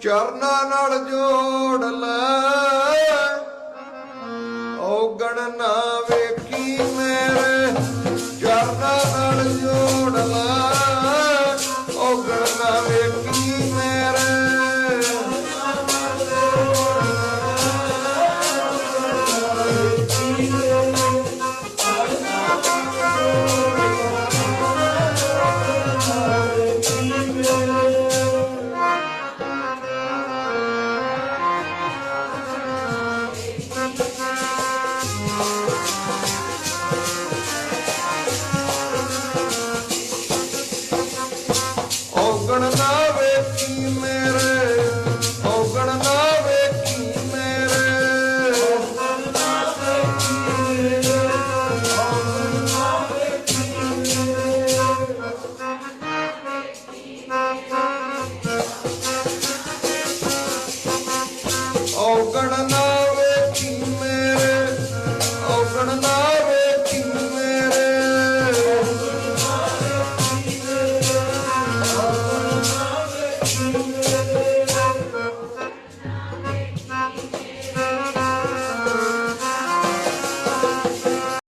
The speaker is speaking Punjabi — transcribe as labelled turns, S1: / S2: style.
S1: ਚਰਨਾਂ ਨਾਲ ਜੋੜ ਲੈ। ਔਗਣ ਨਾ ਵੇਖੀ ਮੇਰੇ ਚਰਨਾਂ ਨਾਲ Oh, God,